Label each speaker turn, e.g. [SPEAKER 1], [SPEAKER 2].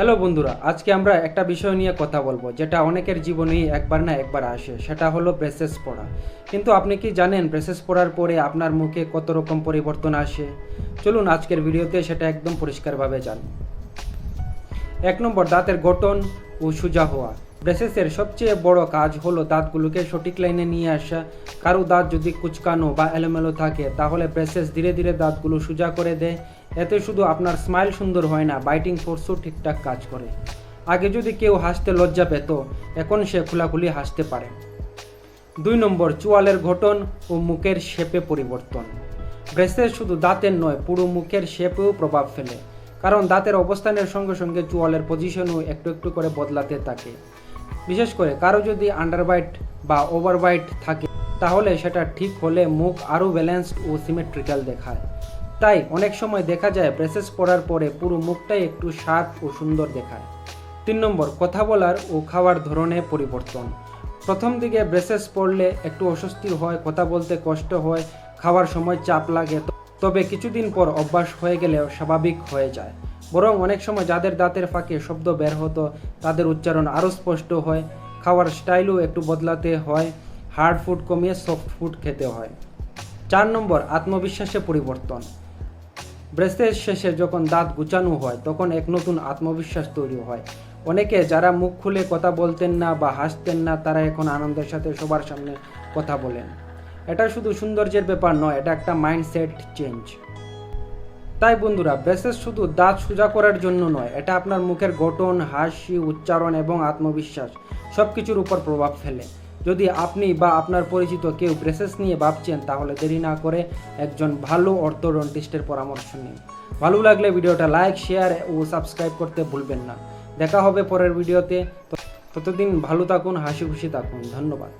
[SPEAKER 1] Hello বন্ধুরা, আজকে আমরা একটা বিষয় নিয়ে কথা বলব, যেটা অনেকের জীবনেই একবার না একবার আসে, সেটা হলো ব্রেসেস পড়া। কিন্তু আপনি কি জানেন ব্রেসেস পড়ার পরে আপনার মুখে কত রকম পরিবর্তন আসে? চলুন আজকের ভিডিওতে সেটা একদম পরিষ্কারভাবে জান। এক নম্বর, দাঁতের গঠন ও সোজা হওয়া। ব্রেসেসের সবচেয়ে বড় কাজ হলো দাঁতগুলোকে সঠিক লাইনে নিয়ে আসা। কারও দাঁত যদি কুচকানো বা এলোমেলো থাকে, তাহলে ব্রেসেস ধীরে ধীরে দাঁতগুলো সোজা করে দেয় এতে শুধু আপনার স্মাইল সুন্দর হয় না বাইটিং ফোর্সও ঠিকঠাক কাজ করে। আগে যদি কেউ হাসতে লজ্জা পেত, এখন সে খোলাখুলি হাসতে পারে। দুই নম্বর, চোয়ালের গঠন ও মুখের শেপে পরিবর্তন। ব্রেসেস শুধু দাঁতের নয়, পুরো মুখের শেপেও প্রভাব ফেলে। কারণ দাঁতের অবস্থানের সঙ্গে সঙ্গে চোয়ালের পজিশনও একটু একটু করে বদলাতে থাকে। বিশেষ করে কারও যদি আন্ডারবাইট বা ওভারবাইট থাকে, তাহলে সেটা ঠিক হলে মুখ আরও ব্যালেন্সড ও সিমেট্রিক্যাল দেখায়। তাই অনেক সময় দেখা যায় ব্রেসেস পরার পরে পুরো মুখটাই একটু শার্প ও সুন্দর দেখায়। তিন নম্বর, কথা বলার ও খাওয়ার ধরনে পরিবর্তন। প্রথম দিকে ব্রেসেস পরলে একটু অস্বস্তি হয়, কথা বলতে কষ্ট হয়, খাওয়ার সময় চাপ লাগে তবে কিছুদিন পর অভ্যাস হয়ে গেলেও স্বাভাবিক হয়ে যায়। বরং অনেক সময় যাদের দাঁতের ফাঁকে শব্দ বের হতো, তাদের উচ্চারণ আরও স্পষ্ট হয়, খাওয়ার স্টাইলও একটু বদলাতে হয়, হার্ড ফুড কমিয়ে সফট ফুড খেতে হয়। চার নম্বর, আত্মবিশ্বাসে পরিবর্তন। ব্রেসের শেষে যখন দাঁত গুচানো হয়, তখন এক নতুন আত্মবিশ্বাস তৈরি হয়। অনেকে যারা মুখ খুলে কথা বলতেন না বা হাসতেন না, তারা এখন আনন্দের সাথে সবার সামনে কথা বলেন। এটা শুধু সৌন্দর্যের ব্যাপার নয়, এটা একটা মাইন্ডসেট চেঞ্জ। তাই বন্ধুরা ব্রেসেস শুধু দাঁত সোজা করার জন্য নয়, এটা আপনার মুখের গঠন, হাসি, উচ্চারণ এবং আত্মবিশ্বাস সব কিছুর উপর প্রভাব ফেলে। যদি আপনি বা আপনার পরিচিত কেউ ব্রেসেস নিয়ে ভাবছেন, তাহলে দেরি না করে একজন ভালো অর্থোডন্টিস্টের পরামর্শ নিন। ভালো লাগলে ভিডিওটা লাইক শেয়ার ও সাবস্ক্রাইব করতে ভুলবেন না। দেখা হবে পরের ভিডিওতে। ততদিন ভালো থাকুন, হাসি খুশি থাকুন। ধন্যবাদ।